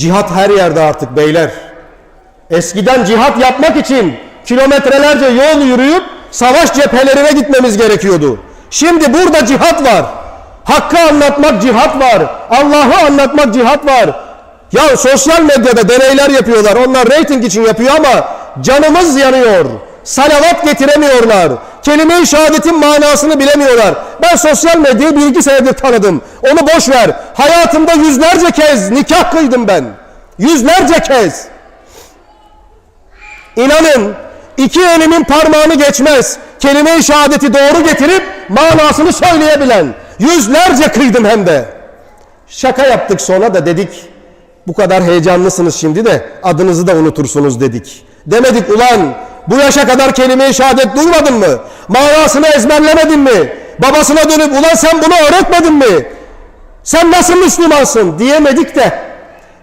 Cihat her yerde artık beyler. Eskiden cihat yapmak için kilometrelerce yol yürüyüp savaş cephelerine gitmemiz gerekiyordu. Şimdi burada cihat var. Hakkı anlatmak cihat var. Allah'ı anlatmak cihat var. Ya sosyal medyada deneyler yapıyorlar. Onlar reyting için yapıyor ama canımız yanıyor. Salavat getiremiyorlar. Kelime-i şehadetin manasını bilemiyorlar. Ben sosyal medyayı bir iki senedir tanıdım. Onu boş ver. Hayatımda yüzlerce kez nikah kıydım ben. Yüzlerce kez. İnanın iki elimin parmağını geçmez. Kelime-i şehadeti doğru getirip manasını söyleyebilen. Yüzlerce kıydım hem de. Şaka yaptık sonra da dedik. Bu kadar heyecanlısınız şimdi de adınızı da unutursunuz dedik. Demedik ulan bu yaşa kadar kelime-i şehadet duymadın mı? Manasını ezberlemedin mi? Babasına dönüp ulan sen bunu öğretmedin mi? Sen nasıl Müslümansın diyemedik de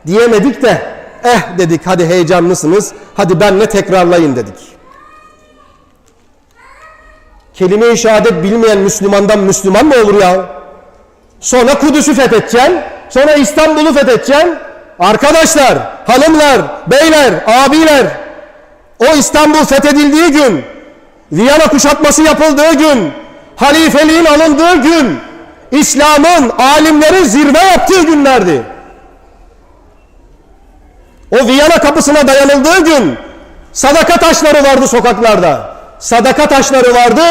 diyemedik de eh dedik hadi heyecanlısınız hadi benle tekrarlayın dedik. Kelime-i şehadet bilmeyen Müslümandan Müslüman mı olur ya? Sonra Kudüs'ü fethedeceksin, sonra İstanbul'u fethedeceksin. Arkadaşlar, hanımlar, beyler, abiler, o İstanbul fethedildiği gün, Viyana kuşatması yapıldığı gün, halifeliğin alındığı gün, İslam'ın, alimlerin zirve yaptığı günlerdi. O Viyana kapısına dayanıldığı gün sadaka taşları vardı sokaklarda. Sadaka taşları vardı.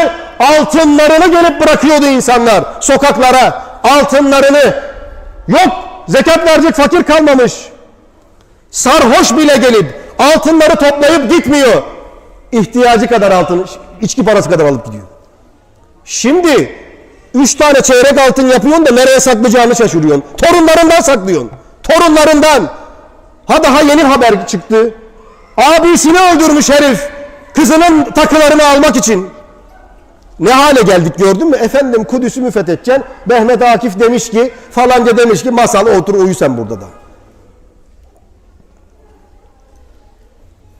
Altınlarını gelip bırakıyordu insanlar sokaklara. Altınlarını. Yok zekat verecek fakir kalmamış. Sarhoş bile gelip altınları toplayıp gitmiyor. İhtiyacı kadar altın, içki parası kadar alıp gidiyor. Şimdi üç tane çeyrek altın yapıyorsun da nereye saklayacağını şaşırıyorsun. Torunlarından saklıyorsun. Torunlarından. Ha daha yeni haber çıktı. Abisini öldürmüş herif. Kızının takılarını almak için. Ne hale geldik gördün mü? Efendim Kudüs'ü mü fethedeceksin? Mehmet Akif demiş ki falanca demiş ki masal otur uyu sen burada da.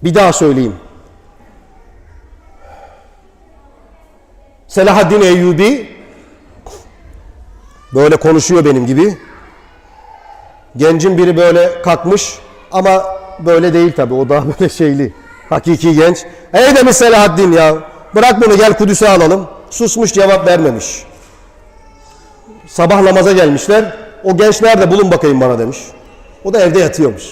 Bir daha söyleyeyim. Selahaddin Eyyubi böyle konuşuyor benim gibi. Gencin biri böyle kalkmış ama böyle değil tabi o daha böyle şeyli. Hakiki genç. Ey demiş Selahaddin ya bırak bunu gel Kudüs'e alalım. Susmuş cevap vermemiş. Sabah namaza gelmişler. O genç nerede bulun bakayım bana demiş. O da evde yatıyormuş.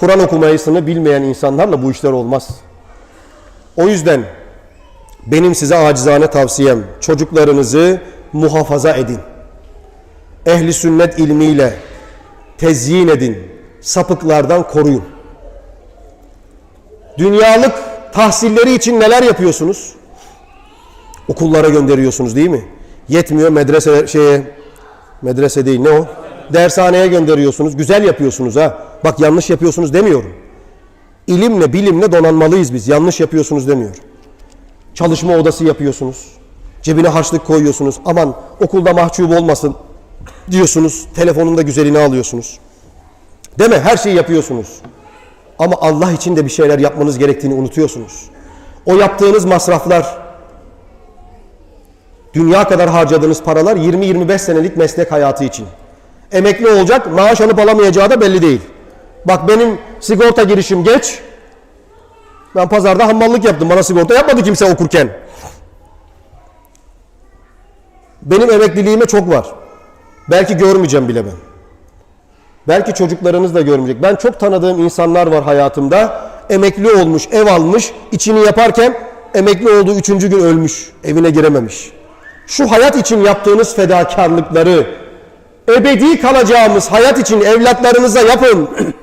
Kur'an okumayısını bilmeyen insanlarla bu işler olmaz. O yüzden benim size acizane tavsiyem çocuklarınızı muhafaza edin ehli sünnet ilmiyle tezyin edin, sapıklardan koruyun. Dünyalık tahsilleri için neler yapıyorsunuz? Okullara gönderiyorsunuz değil mi? Yetmiyor medrese şeye medrese değil ne o? Dershaneye gönderiyorsunuz. Güzel yapıyorsunuz ha. Bak yanlış yapıyorsunuz demiyorum. İlimle, bilimle donanmalıyız biz. Yanlış yapıyorsunuz demiyorum. Çalışma odası yapıyorsunuz. Cebine harçlık koyuyorsunuz. Aman okulda mahcup olmasın diyorsunuz. Telefonun da güzelini alıyorsunuz. Mi? Her şeyi yapıyorsunuz. Ama Allah için de bir şeyler yapmanız gerektiğini unutuyorsunuz. O yaptığınız masraflar, dünya kadar harcadığınız paralar 20-25 senelik meslek hayatı için. Emekli olacak, maaş alıp alamayacağı da belli değil. Bak benim sigorta girişim geç. Ben pazarda hammallık yaptım. Bana sigorta yapmadı kimse okurken. Benim emekliliğime çok var. Belki görmeyeceğim bile ben. Belki çocuklarınız da görmeyecek. Ben çok tanıdığım insanlar var hayatımda. Emekli olmuş, ev almış, içini yaparken emekli olduğu üçüncü gün ölmüş. Evine girememiş. Şu hayat için yaptığınız fedakarlıkları, ebedi kalacağımız hayat için evlatlarınıza yapın.